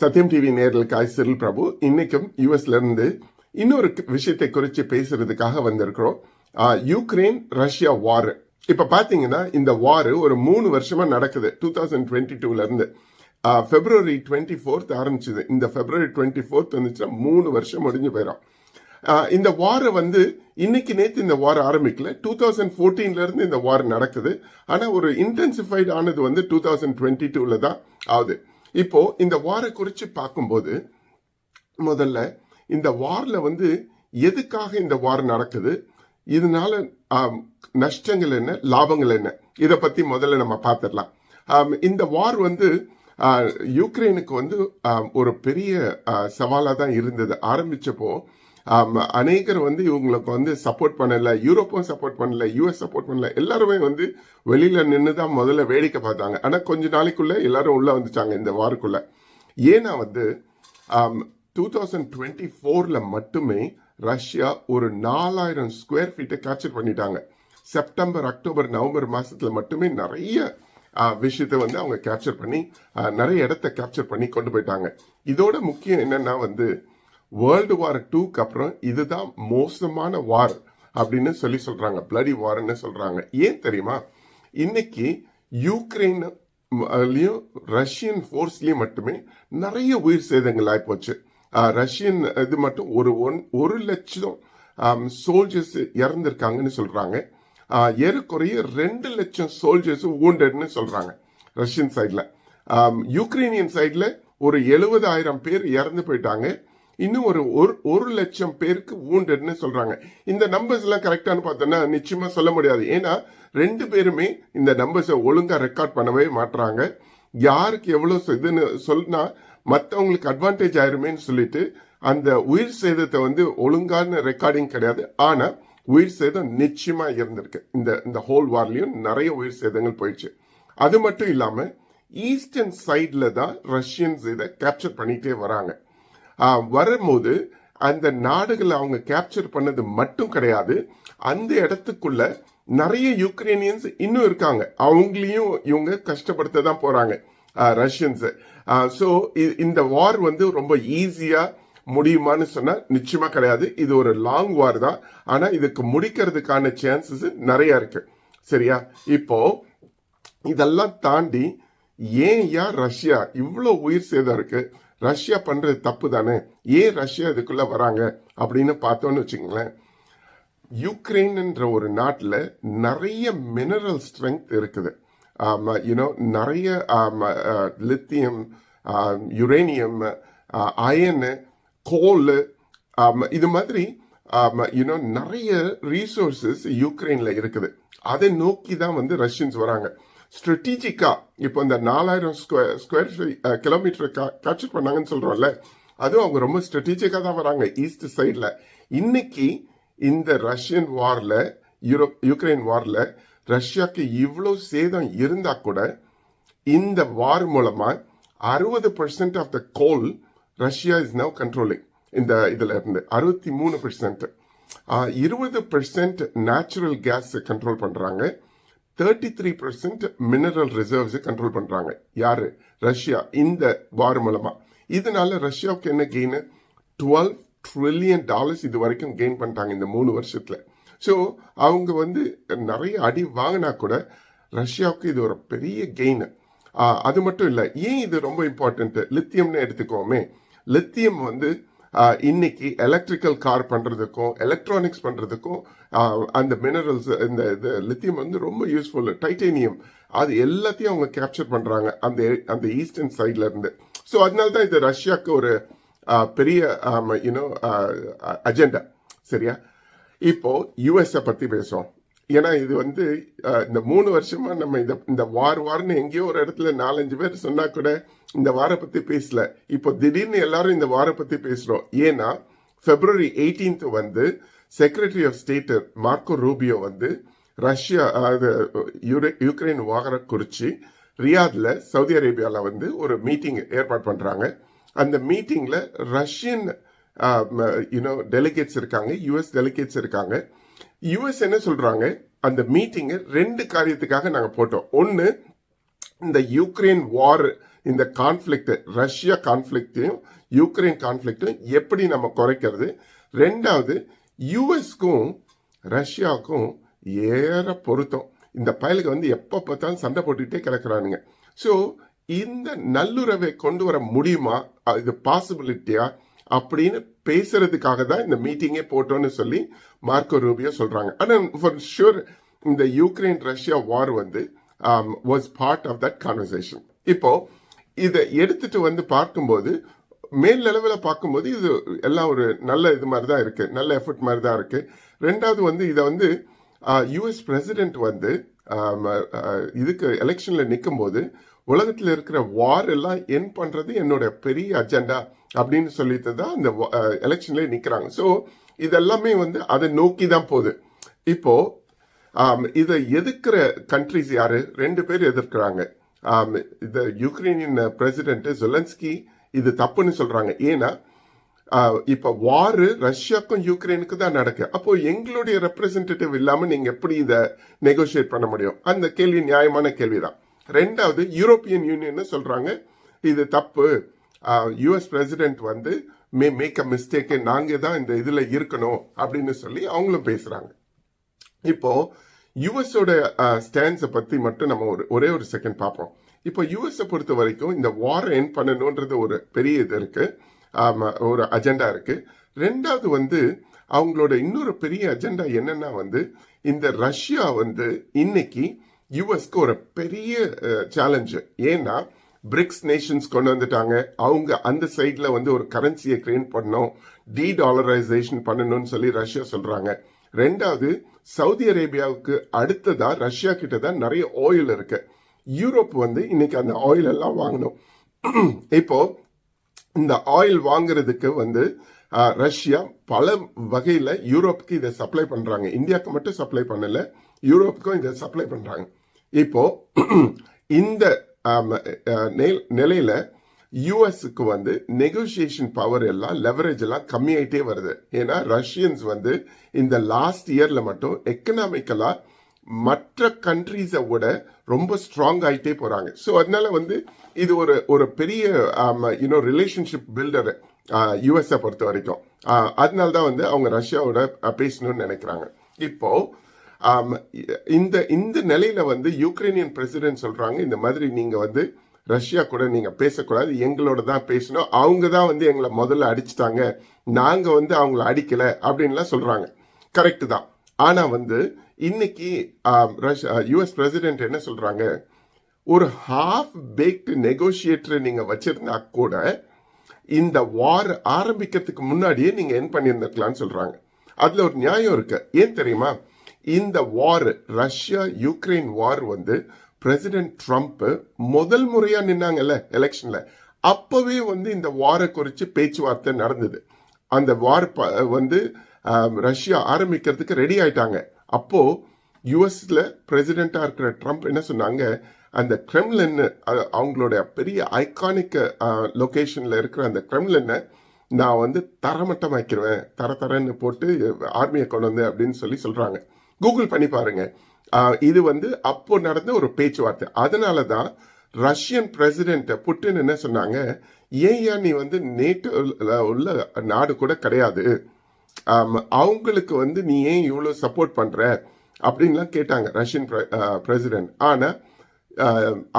சத்யம் TV நேர்களுக்காய் Cyril பிரபு. இன்னைக்கும் யூஎஸ்ல இருந்து இன்னொரு விஷயத்தை குறித்து பேசுறதுக்காக வந்திருக்கிறோம். ஆஹ், யுக்ரைன் ரஷ்யா வார். இப்ப பாத்தீங்கன்னா இந்த வார் ஒரு மூணு வருஷமா நடக்குது. டூ தௌசண்ட் டுவெண்ட்டி டூல இருந்து பிப்ரவரி டுவெண்ட்டி ஃபோர்த் ஆரம்பிச்சது. இந்த பிப்ரவரி டுவெண்ட்டி ஃபோர்த் வந்துச்சுன்னா மூணு வருஷம் முடிஞ்சு போயிடும் இந்த வார் வந்து இன்னைக்கு நேற்று இந்த வார் ஆரம்பிக்கல. டூ தௌசண்ட் ஃபோர்டீன்ல இருந்து இந்த வார் நடக்குது. ஆனா ஒரு இன்டென்சிஃபைட் ஆனது வந்து டூ தௌசண்ட் டுவெண்ட்டி டூல தான் ஆகுது. இப்போ இந்த வாரை குறித்து பார்க்கும்போது முதல்ல இந்த வாரில் வந்து எதுக்காக இந்த வார் நடக்குது? இதனால நஷ்டங்கள் என்ன லாபங்கள் என்ன? இதை பற்றி முதல்ல நம்ம பார்த்துடலாம். இந்த வார் வந்து யுக்ரைனுக்கு வந்து ஒரு பெரிய சவாலாக தான் இருந்தது. ஆரம்பிச்சப்போ அநேகர் வந்து இவங்களுக்கு வந்து சப்போர்ட் பண்ணல யூரோப்பும் சப்போர்ட் பண்ணல யூஎஸ் சப்போர்ட் பண்ணல எல்லாருமே வந்து வெளியில நின்று தான் முதல்ல வேடிக்கை பார்த்தாங்க. ஆனால் கொஞ்ச நாளைக்குள்ள எல்லாரும் உள்ள வந்துட்டாங்க இந்த வாருக்குள்ள. ஏன்னா வந்து டூ தௌசண்ட் டுவெண்ட்டி ஃபோர்ல மட்டுமே ரஷ்யா ஒரு நாலாயிரம் ஸ்கொயர் ஃபீட்டை கேப்சர் பண்ணிட்டாங்க. செப்டம்பர் அக்டோபர் நவம்பர் மாசத்துல மட்டுமே நிறைய விஷயத்தை வந்து அவங்க கேப்சர் பண்ணி நிறைய இடத்த கேப்சர் பண்ணி கொண்டு போயிட்டாங்க. இதோட முக்கியம் என்னன்னா வந்து வேர்ல்டு வார் டூக்கு அப்புறம் இதுதான் மோசமான வார் அப்படின்னு சொல்லி சொல்கிறாங்க பிளடி வார்னு சொல்கிறாங்க ஏன் தெரியுமா? இன்னைக்கு யூக்ரைன் அதுலேயும் ரஷ்யன் ஃபோர்ஸ்லேயும் மட்டுமே நிறைய உயிர் சேதங்கள் ஆகிப்போச்சு ரஷ்யன் இது மட்டும் ஒரு ஒன் ஒரு லட்சம் சோல்ஜர்ஸ் இறந்துருக்காங்கன்னு சொல்கிறாங்க ஏறக்குறைய ரெண்டு லட்சம் சோல்ஜர்ஸ் ஊண்டட்னு சொல்கிறாங்க ரஷ்யன் சைடில் யூக்ரைனியன் சைடில் ஒரு எழுபதாயிரம் பேர் இறந்து போயிட்டாங்க. இன்னும் ஒரு ஒரு ஒரு லட்சம் பேருக்கு ஊண்டட்னு சொல்றாங்க. இந்த நம்பர்ஸ் எல்லாம் கரெக்டானு பார்த்தோன்னா நிச்சயமா சொல்ல முடியாது. ஏன்னா ரெண்டு பேருமே இந்த நம்பர்ஸை ஒழுங்கா ரெக்கார்ட் பண்ணவே மாட்றாங்க. யாருக்கு எவ்வளவு இதுன்னு சொன்னா மற்றவங்களுக்கு அட்வான்டேஜ் ஆயிருமேன்னு சொல்லிட்டு அந்த உயிர் சேதத்தை வந்து ஒழுங்கான ரெக்கார்டிங் கிடையாது. ஆனா உயிர் சேதம் நிச்சயமா இருந்திருக்கு. இந்த இந்த ஹோல் வார்லயும் நிறைய உயிர் சேதங்கள் போயிடுச்சு. அது மட்டும் இல்லாம ஈஸ்டர்ன் சைட்ல தான் ரஷ்யன்ஸ் இதை கேப்சர் பண்ணிட்டே வராங்க. வரும்போது அந்த நாடுகளை அவங்க கேப்சர் பண்ணது மட்டும் கிடையாது. அந்த இடத்துக்குள்ள நிறைய யுக்ரைனியன்ஸ் இன்னும் இருக்காங்க. அவங்களையும் இவங்க கஷ்டப்படுத்த தான் போறாங்க. ரஷ்யன்ஸ் ஸோ இந்த வார் வந்து ரொம்ப ஈஸியா முடியுமான்னு சொன்னா நிச்சயமா கிடையாது. இது ஒரு லாங் வார் தான். ஆனா இதுக்கு முடிக்கிறதுக்கான சான்சஸ் நிறைய இருக்கு. சரியா? இப்போ இதெல்லாம் தாண்டி ஏன் ஏன் ரஷ்யா இவ்வளோ உயிர் சேதம் இருக்கு? ரஷ்யா பண்ணுறது தப்பு தானே? ஏன் ரஷ்யா இதுக்குள்ளே வராங்க? அப்படின்னு பார்த்தோன்னு வச்சுங்களேன் யுக்ரைன்ன்ற ஒரு நாட்டில் நிறைய மினரல் ஸ்ட்ரென்த் இருக்குது. யூனோ நிறைய லித்தியம் யுரேனியம் அயனு கோல் இது மாதிரி யூனோ நிறைய ரீசோர்சஸ் யுக்ரைனில் இருக்குது. அதை நோக்கி தான் வந்து ரஷ்யன்ஸ் வராங்க. ஸ்ட்ரெட்டிஜிக்காக இப்போ இந்த நாலாயிரம் ஸ்கொயர் ஸ்கொயர் கிலோமீட்டர் கேப்சர் பண்ணாங்கன்னு சொல்கிறோம்ல அதுவும் அவங்க ரொம்ப ஸ்ட்ராட்டஜிக்கா தான் வராங்க ஈஸ்ட் சைடில் இன்னைக்கு இந்த ரஷ்யன் வாரில் யூரோப் யுக்ரைன் வாரில் ரஷ்யாக்கு இவ்வளோ சேதம் இருந்தால் கூட இந்த வார் மூலமாக அறுபது percent of the coal Russia is now controlling இந்த இதில் இருந்து அறுபத்தி மூணு பர்சன்ட் இருபது பர்சன்ட் நேச்சுரல் கேஸ் கண்ட்ரோல் பண்ணுறாங்க தேர்ட்டி த்ரீ பர்சன்ட் மினரல் ரிசர்வ்ஸை கண்ட்ரோல் பண்ணுறாங்க யார்? ரஷ்யா. இந்த வார் மூலமாக இதனால ரஷ்யாவுக்கு என்ன கெயின் டுவெல் ட்ரில்லியன் டாலர்ஸ் இது வரைக்கும் கெயின் பண்ணிட்டாங்க இந்த மூணு வருஷத்தில். ஸோ அவங்க வந்து நிறைய அடி வாங்கினா கூட ரஷ்யாவுக்கு இது ஒரு பெரிய கெயின் அது மட்டும் இல்லை. ஏன் இது ரொம்ப இம்பார்ட்டண்ட்டு லித்தியம்னு எடுத்துக்கோமே. லித்தியம் வந்து இன்னைக்கு எலக்ட்ரிக்கல் கார் பண்ணுறதுக்கும் எலக்ட்ரானிக்ஸ் பண்ணுறதுக்கும் அந்த மினரல்ஸ் இந்த இது லித்தியம் வந்து ரொம்ப யூஸ்ஃபுல் டைட்டேனியம் அது எல்லாத்தையும் அவங்க கேப்சர் பண்ணுறாங்க அந்த அந்த ஈஸ்டர்ன் சைடில் இருந்து. ஸோ அதனால தான் இது ரஷ்யாவுக்கு ஒரு பெரிய யூனோ அஜெண்டா சரியா? இப்போ யுஎஸ்ஐ பற்றி பேசுவோம். ஏன்னா இது வந்து இந்த மூணு வருஷமா நம்ம இந்த இந்த வார் வார்னு எங்கேயோ ஒரு இடத்துல நாலஞ்சு பேர் சொன்னா கூட இந்த வாரை பத்தி பேசல. இப்போ திடீர்னு எல்லாரும் இந்த வார பத்தி பேசுறோம். ஏன்னா பிப்ரவரி 18th வந்து secretary of state Marco Rubio வந்து ரஷ்யா அதாவது யுக்ரைன் வார குறிச்சு ரியாத்ல சவுதி அரேபியாவில் வந்து ஒரு மீட்டிங் ஏற்பாடு பண்றாங்க. அந்த மீட்டிங்ல ரஷ்யன் யூனோ டெலிகேட்ஸ் இருக்காங்க. யூஎஸ் டெலிகேட்ஸ் இருக்காங்க. யுஎஸ் என்ன சொல்றாங்க? அந்த மீட்டிங்கை ரெண்டு காரியத்துக்காக நாங்கள் போட்டோம். ஒன்று இந்த யுக்ரைன் வார் இந்த கான்ஃப்ளிக்ட் ரஷ்யா கான்ஃப்ளிக்டையும் யுக்ரைன் கான்ஃபிளிக்டையும் எப்படி நம்ம குறைக்கிறது? ரெண்டாவது யூஎஸ்க்கும் ரஷ்யாவுக்கும் ஏற பொருத்தம். இந்த பயலுக்கு வந்து எப்போ பார்த்தாலும் சண்டை போட்டுக்கிட்டே கிடக்குறானுங்க. ஸோ இந்த நல்லுறவை கொண்டு வர முடியுமா? இது பாசிபிலிட்டியா அப்படின்னு பேசுறதுக்காக தான் இந்த மீட்டிங்கே போட்டோன்னு சொல்லி மார்க்கோ ரூபியோ சொல்றாங்க. ஆனால் ஃபார் ஷூர் இந்த யூக்ரைன் ரஷ்யா வார் வந்து was part of that conversation இப்போ இதை எடுத்துட்டு வந்து பார்க்கும்போது மேல் லெவலில் பார்க்கும்போது இது எல்லாம் ஒரு நல்ல இது மாதிரி தான் இருக்கு. நல்ல எஃபர்ட் மாதிரி தான் இருக்கு. ரெண்டாவது வந்து இதை வந்து யூஎஸ் பிரசிடென்ட் வந்து இதுக்கு எலெக்ஷன்ல நிற்கும் போது உலகத்தில் இருக்கிற வார் எல்லாம் என் பண்றது என்னோட பெரிய அஜெண்டா அப்படின்னு சொல்லிட்டு தான் இந்த எலெக்ஷன்லேயே நிற்கிறாங்க ஸோ இதெல்லாமே வந்து அதை நோக்கி தான் போகுது. இப்போ இதை எதிர்க்கிற கண்ட்ரிஸ் யாரு? ரெண்டு பேர் எதிர்க்கிறாங்க. இந்த யுக்ரைனியன் பிரசிடென்ட் ஜொலன்ஸ்கி இது தப்புன்னு சொல்றாங்க. ஏன்னா இப்போ வாரு ரஷ்யாக்கும் யுக்ரைனுக்கு தான் நடக்கு. அப்போ எங்களுடைய ரெப்ரசன்டேட்டிவ் இல்லாமல் நீங்க எப்படி இதை நெகோசியேட் பண்ண முடியும்? அந்த கேள்வி நியாயமான கேள்விதான். ரெண்டாவது யூரோப்பியன் யூனியன் சொல்றாங்க. இது தப்பு. யுஎஸ் பிரசிடென்ட் வந்து மே மேக் அ மிஸ்டேக் நாங்கள் தான் இந்த இதில் இருக்கணும் அப்படின்னு சொல்லி அவங்களும் பேசுகிறாங்க இப்போ யூஎஸோட ஸ்டாண்ட்ஸை பற்றி மட்டும் நம்ம ஒரு ஒரே ஒரு செகண்ட் பார்ப்போம். இப்போ யூஎஸை பொறுத்த வரைக்கும் இந்த வாரை என் பண்ணணுன்றது ஒரு பெரிய இது இருக்குது ஒரு அஜெண்டா இருக்குது ரெண்டாவது வந்து அவங்களோட இன்னொரு பெரிய அஜெண்டா என்னன்னா வந்து இந்த ரஷ்யா வந்து இன்னைக்கு யூஎஸ்க்கு ஒரு பெரிய சேலஞ்சு ஏன்னா பிரிக்ஸ் நேஷன்ஸ் கொண்டு வந்துட்டாங்க. அவங்க அந்த சைட்ல வந்து ஒரு கரன்சியை கிரியேட் பண்ணணும். டி டாலரைசேஷன் பண்ணணும்னு சொல்லி ரஷ்யா சொல்றாங்க. ரெண்டாவது சவுதி அரேபியாவுக்கு அடுத்ததா ரஷ்யா கிட்ட தான் நிறைய ஆயில் இருக்கு. யூரோப் வந்து இன்னைக்கு அந்த ஆயில் எல்லாம் வாங்கணும். இப்போ இந்த ஆயில் வாங்குறதுக்கு வந்து ரஷ்யா பல வகையில யூரோப்புக்கு இதை சப்ளை பண்றாங்க. இந்தியாவுக்கு மட்டும் சப்ளை பண்ணல யூரோப்புக்கும் இதை சப்ளை பண்றாங்க. இப்போ இந்த நிலையில யூஎஸ்க்கு வந்து நெகோசியேஷன் பவர் எல்லாம் லெவரேஜ் எல்லாம் கம்மியாயிட்டே வருது. ஏன்னா ரஷ்யன்ஸ் வந்து இந்த லாஸ்ட் இயர்ல மட்டும் எக்கனாமிக்கலா மற்ற கண்ட்ரீஸை விட ரொம்ப ஸ்ட்ராங் ஆயிட்டே போறாங்க. ஸோ அதனால வந்து இது ஒரு ஒரு பெரிய இன்னும் ரிலேஷன்ஷிப் பில்டர் யூஎஸ்ஐ பொறுத்த வரைக்கும். அதனால தான் வந்து அவங்க ரஷ்யாவோட பேசணும்னு நினைக்கிறாங்க. இப்போ இந்த இந்த நிலையில வந்து யுக்ரைனியன் பிரசிடென்ட் சொல்றாங்க இந்த மாதிரி நீங்க வந்து ரஷ்யா கூட நீங்க பேசக்கூடாது எங்களோட தான் பேசணும் அவங்க தான் வந்து எங்களை முதல்ல அடிச்சிட்டாங்க நாங்க வந்து அவங்கள அடிக்கல அப்படின்லாம் சொல்றாங்க. கரெக்ட் தான். ஆனா வந்து இன்னைக்கு யுஎஸ் பிரசிடென்ட் என்ன சொல்றாங்க ஒரு ஹாஃப் பேக்டு நெகோசியேட்டரை நீங்க வச்சிருந்தா கூட இந்த வார் ஆரம்பிக்கிறதுக்கு முன்னாடியே நீங்க என் பண்ணியிருந்திருக்கலாம்னு சொல்றாங்க. அதுல ஒரு நியாயம் இருக்கு. ஏன் தெரியுமா? இந்த வார் ரஷ்யா யுக்ரைன் வார் வந்து பிரசிடென்ட் ட்ரம்ப் முதல் முறையா நின்னாங்கல்ல எலெக்ஷன்ல அப்பவே வந்து இந்த வாரை குறித்து பேச்சுவார்த்தை நடந்தது. அந்த வார் ப- வந்து ரஷ்யா ஆரம்பிக்கிறதுக்கு ரெடி ஆயிட்டாங்க. அப்போ யுஎஸ்ல பிரசிடென்டா இருக்கிற ட்ரம்ப் என்ன சொன்னாங்க? அந்த கிரெம்லின் அவங்களுடைய பெரிய ஐகானிக் லொகேஷன்ல இருக்கிற அந்த கிரெம்லினை நான் வந்து தரமட்டமாக்கிடுவேன் தர தரன்னு போட்டு ஆர்மியை கொண்டு வந்து அப்படின்னு சொல்லி சொல்றாங்க. கூகுள் பண்ணி பாருங்க. இது வந்து அப்போ நடந்த ஒரு பேச்சுவார்த்தை. அதனால தான் ரஷ்யன் பிரசிடென்ட் புட்டின் என்ன சொன்னாங்க? ஏன் நீ வந்து நேட்டோ உள்ள நாடு கூட கிடையாது. அவங்களுக்கு வந்து நீ ஏன் இவ்வளோ சப்போர்ட் பண்ற? அப்படின்லாம் கேட்டாங்க ரஷ்யன் பிரசிடென்ட். ஆனா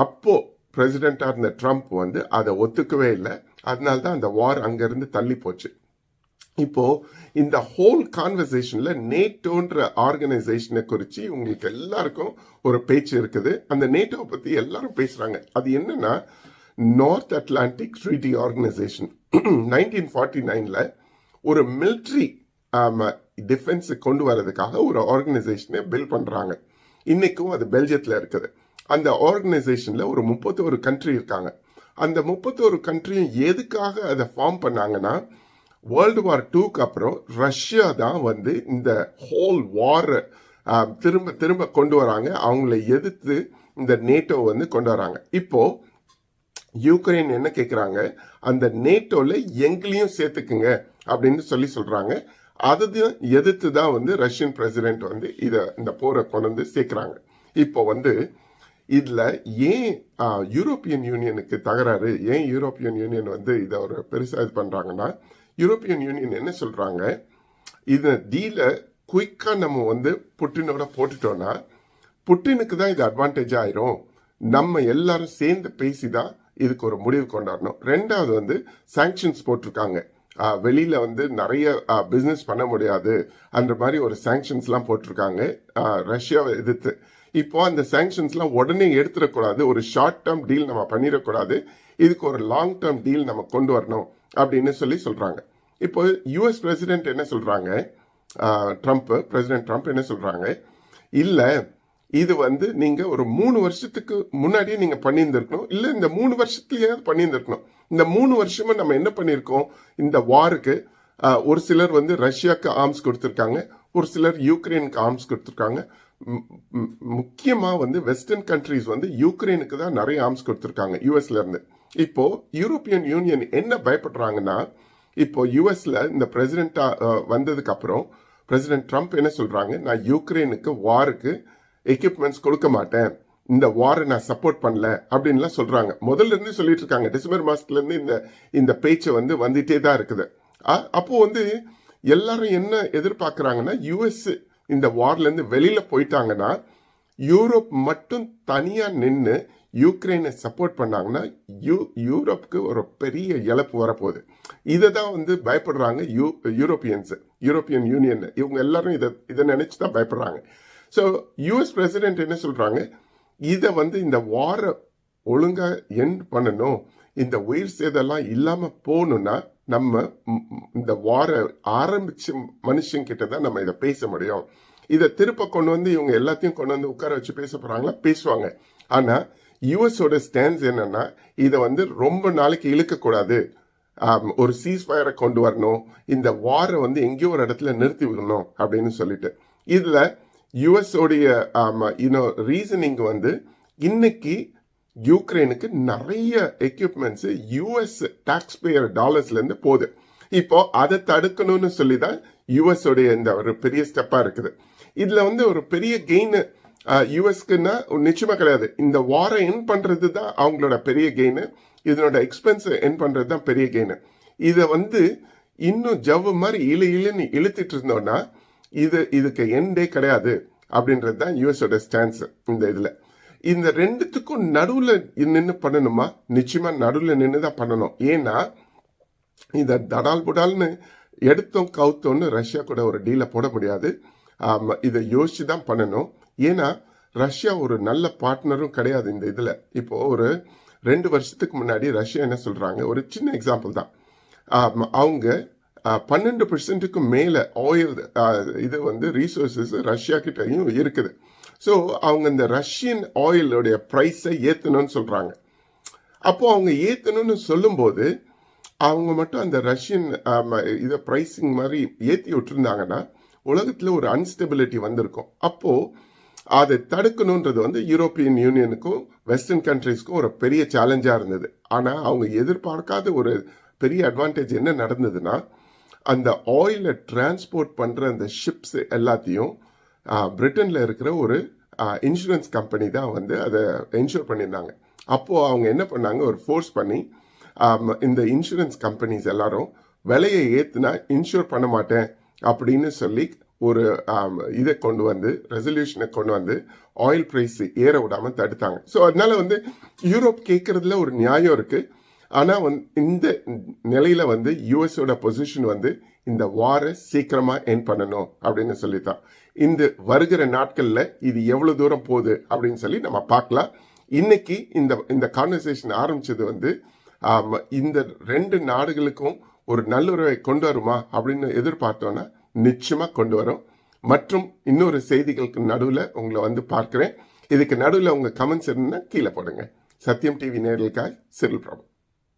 அப்போ பிரசிடென்டா இருந்த ட்ரம்ப் வந்து அதை ஒத்துக்கவே இல்லை. அதனால தான் அந்த வார் அங்கிருந்து தள்ளி போச்சு. இப்போ இந்த ஹோல் கான்வர்சேஷன்ல நேட்டோன்ற ஆர்கனைசேஷனை குறித்து உங்களுக்கு எல்லாருக்கும் ஒரு பேச்சு இருக்குது. அந்த நேட்டோவை பற்றி எல்லாரும் பேசுறாங்க. அது என்னன்னா North Atlantic treaty organization nineteen forty நைனில் ஒரு மிலிட்ரி டிஃபென்ஸு கொண்டு வரதுக்காக ஒரு ஆர்கனைசேஷனை பில் பண்ணுறாங்க இன்றைக்கும் அது பெல்ஜியத்தில் இருக்குது. அந்த ஆர்கனைசேஷனில் ஒரு முப்பத்தோரு கண்ட்ரி இருக்காங்க. அந்த முப்பத்தோரு கண்ட்ரியும் எதுக்காக அதை ஃபார்ம் பண்ணாங்கன்னா வேர்ல்டு வார் டூக்கு அப்புறம் ரஷ்யா தான் வந்து இந்த ஹோல் வார் திரும்ப திரும்ப கொண்டு வராங்க. அவங்கள எதிர்த்து இந்த நேட்டோ வந்து கொண்டு வராங்க. இப்போ யூக்ரைன் என்ன கேட்குறாங்க அந்த நேட்டோவில் எங்களையும் சேர்த்துக்குங்க அப்படின்னு சொல்லி சொல்கிறாங்க அதையும் எதிர்த்து தான் வந்து ரஷ்யன் பிரசிடென்ட் வந்து இதை இந்த போரை கொண்டு வந்து சேர்க்குறாங்க. இப்போ வந்து இதில் ஏன் யூரோப்பியன் யூனியனுக்கு தகராறு? ஏன் யூரோப்பியன் யூனியன் வந்து இதை ஒரு பெருசாக இது பண்ணுறாங்கன்னா யூரோப்பியன் யூனியன் என்ன சொல்கிறாங்க இந்த டீலை குயிக்காக நம்ம வந்து புட்டினோட போட்டுட்டோன்னா புட்டினுக்கு தான் இது அட்வான்டேஜ் ஆயிரும். நம்ம எல்லாரும் சேர்ந்து பேசி தான் இதுக்கு ஒரு முடிவு கொண்டாடணும். ரெண்டாவது வந்து சாங்ஷன்ஸ் போட்டிருக்காங்க. வெளியில் வந்து நிறைய பிஸ்னஸ் பண்ண முடியாது. அந்த மாதிரி ஒரு சாங்ஷன்ஸ்லாம் போட்டிருக்காங்க. ரஷ்யாவை எதிர்த்து. இப்போ அந்த சாங்ஷன்ஸ்லாம் உடனே எடுத்துடக்கூடாது. ஒரு ஷார்ட் டேர்ம் டீல் நம்ம பண்ணிடக்கூடாது. இதுக்கு ஒரு லாங் டேர்ம் டீல் நம்ம கொண்டு வரணும். அப்படின்னு சொல்லி சொல்கிறாங்க இப்போ யுஎஸ் பிரசிடென்ட் என்ன சொல்கிறாங்க ட்ரம்ப் பிரசிடென்ட் ட்ரம்ப் என்ன சொல்கிறாங்க இல்லை இது வந்து நீங்கள் ஒரு மூணு வருஷத்துக்கு முன்னாடியே நீங்கள் பண்ணியிருந்திருக்கணும். இல்லை இந்த மூணு வருஷத்துலேயாவது பண்ணியிருந்திருக்கணும். இந்த மூணு வருஷமும் நம்ம என்ன பண்ணியிருக்கோம்? இந்த வாருக்கு ஒரு சிலர் வந்து ரஷ்யாக்கு ஆர்ம்ஸ் கொடுத்துருக்காங்க. ஒரு சிலர் யூக்ரைனுக்கு ஆர்ம்ஸ் கொடுத்துருக்காங்க. முக்கியமாக வந்து வெஸ்டர்ன் கண்ட்ரீஸ் வந்து யூக்ரைனுக்கு தான் நிறைய ஆர்ம்ஸ் கொடுத்துருக்காங்க யூஎஸ்லேருந்து இப்போ யூரோப்பியன் யூனியன் என்ன பயப்படுறாங்கன்னா இப்போ யூஎஸ்ல இந்த பிரசிடென்டா வந்ததுக்கு அப்புறம் பிரசிடென்ட் ட்ரம்ப் என்ன சொல்றாங்க? நான் யூக்ரைனுக்கு வாருக்கு எக்யூப்மெண்ட்ஸ் கொடுக்க மாட்டேன். இந்த வாரை நான் சப்போர்ட் பண்ணல அப்படின்லாம் சொல்றாங்க. முதல்ல இருந்து சொல்லிட்டு இருக்காங்க. டிசம்பர் மாசத்துல இருந்து இந்த இந்த பேச்சு வந்து வந்துட்டே தான் இருக்குது. அப்போ வந்து எல்லாரும் என்ன எதிர்பார்க்கறாங்கன்னா யூஎஸ் இந்த வார்ல இருந்து வெளியில போயிட்டாங்கன்னா யூரோப் மட்டும் தனியா நின்று யுக்ரைனை சப்போர்ட் பண்ணாங்கன்னா யூ யூரோப்புக்கு ஒரு பெரிய இழப்பு வரப்போகுது. இதை தான் வந்து பயப்படுறாங்க யூ யூரோப்பியன்ஸு யூரோப்பியன் யூனியன். இவங்க எல்லாரும் இதை இதை நினச்சி தான் பயப்படுறாங்க ஸோ யூஎஸ் பிரசிடென்ட் என்ன சொல்கிறாங்க இதை வந்து இந்த வார ஒழுங்காக எண்ட் பண்ணணும். இந்த உயிர் சேதெல்லாம் இல்லாமல் போகணும்னா நம்ம இந்த வார ஆரம்பிச்ச மனுஷங்கிட்ட தான் நம்ம இதை பேச முடியும். இதை திருப்ப கொண்டு வந்து இவங்க எல்லாத்தையும் கொண்டு வந்து உட்கார வச்சு பேச போகிறாங்களா பேசுவாங்க. ஆனால் யூஎஸோட ஸ்டாண்ட்ஸ் என்னன்னா இதை வந்து ரொம்ப நாளைக்கு இழுக்கக்கூடாது. ஒரு சீஸ் ஃபயரை கொண்டு வரணும். இந்த வாரை வந்து எங்கேயோ ஒரு இடத்துல நிறுத்தி விடணும் அப்படின்னு சொல்லிட்டு. இதில் யுஎஸ் உடைய ரீசனிங் வந்து இன்னைக்கு யூக்ரைனுக்கு நிறைய எக்யூப்மெண்ட்ஸ் யூஎஸ் டாக்ஸ் பேயர் போகுது. இப்போ அதை தடுக்கணும்னு சொல்லி தான் யுஎஸ் இந்த ஒரு பெரிய ஸ்டெப்பாக இருக்குது. இதில் வந்து ஒரு பெரிய கெயின் யுஎஸ்க்குன்னா நிச்சயமா கிடையாது. இந்த வாரை என் பண்ணுறது தான் அவங்களோட பெரிய கெயின் இதனோட எக்ஸ்பென்ஸை என் பண்ணுறது தான் பெரிய கெயின் இதை வந்து இன்னும் ஜவ்வு மாதிரி இழு இழுன்னு இழுத்துட்டு இருந்தோம்னா இது இதுக்கு எண்டே கிடையாது அப்படின்றது தான் யூஎஸோட ஸ்டான்ஸ் இந்த இதில். இந்த ரெண்டுத்துக்கும் நடுவில் நின்று பண்ணணுமா? நிச்சயமாக நடுவில் நின்று தான் பண்ணணும். ஏன்னா இதை தடால் புடால்னு எடுத்தோம் கவுத்தோன்னு ரஷ்யா கூட ஒரு டீலை போட முடியாது. இதை யோசிச்சு தான் பண்ணணும். ஏன்னா ரஷ்யா ஒரு நல்ல பார்ட்னரும் கிடையாது இந்த இதில். இப்போ ஒரு ரெண்டு வருஷத்துக்கு முன்னாடி ரஷ்யா என்ன சொல்கிறாங்க ஒரு சின்ன எக்ஸாம்பிள் தான். அவங்க பன்னெண்டு பெர்சென்ட்டுக்கு மேலே ஆயில் இது வந்து ரீசோர்ஸஸ் ரஷ்யா கிட்டையும் இருக்குது. ஸோ அவங்க இந்த ரஷ்யன் ஆயிலுடைய ப்ரைஸை ஏற்றணும்னு சொல்கிறாங்க அப்போது அவங்க ஏற்றணும்னு சொல்லும்போது அவங்க மட்டும் அந்த ரஷ்யன் இதை ப்ரைஸிங் மாதிரி ஏற்றி விட்டுருந்தாங்கன்னா உலகத்தில் ஒரு அன்ஸ்டெபிலிட்டி வந்திருக்கும். அப்போது அதை தடுக்கணுன்றது வந்து யூரோப்பியன் யூனியனுக்கும் வெஸ்டர்ன் கண்ட்ரீஸ்க்கும் ஒரு பெரிய சேலஞ்சாக இருந்தது. ஆனால் அவங்க எதிர்பார்க்காத ஒரு பெரிய அட்வான்டேஜ் என்ன நடந்ததுன்னா அந்த ஆயிலை டிரான்ஸ்போர்ட் பண்ணுற அந்த ஷிப்ஸ் எல்லாத்தையும் பிரிட்டனில் இருக்கிற ஒரு இன்சூரன்ஸ் கம்பெனி தான் வந்து அதை இன்ஷூர் பண்ணியிருந்தாங்க. அப்போது அவங்க என்ன பண்ணாங்க? ஒரு ஃபோர்ஸ் பண்ணி இந்த இன்சூரன்ஸ் கம்பெனிஸ் எல்லாரும் விலையை ஏற்றுனா இன்ஷூர் பண்ண மாட்டேன் அப்படின்னு சொல்லி ஒரு இதை கொண்டு வந்து ரெசல்யூஷனை கொண்டு வந்து ஆயில் ப்ரைஸ் ஏற விடாமல் தடுத்தாங்க. ஸோ அதனால வந்து யூரோப் கேட்கறதுல ஒரு நியாயம் இருக்குது ஆனால் வந்து இந்த நிலையில் வந்து யூஎஸோட பொசிஷன் வந்து இந்த வாரை சீக்கிரமாக என் பண்ணணும் அப்படின்னு சொல்லித்தான். இந்த வருகிற நாட்களில் இது எவ்வளோ தூரம் போகுது அப்படின்னு சொல்லி நம்ம பார்க்கலாம். இன்னைக்கு இந்த இந்த கான்வர்சேஷன் ஆரம்பித்தது வந்து இந்த ரெண்டு நாடுகளுக்கும் ஒரு நல்லுறவை கொண்டு வருமா அப்படின்னு எதிர்பார்த்தோன்னா நிச்சயமாக கொண்டு வரோம். மற்றும் இன்னொரு செய்திகளுக்கு நடுவில் உங்களை வந்து பார்க்குறேன். இதுக்கு நடுவில் உங்கள் கமெண்ட்ஸ் இருந்தால் கீழே போடுங்க. சத்யம் டிவி நேர்களுக்காய் சிறில் பிரபு.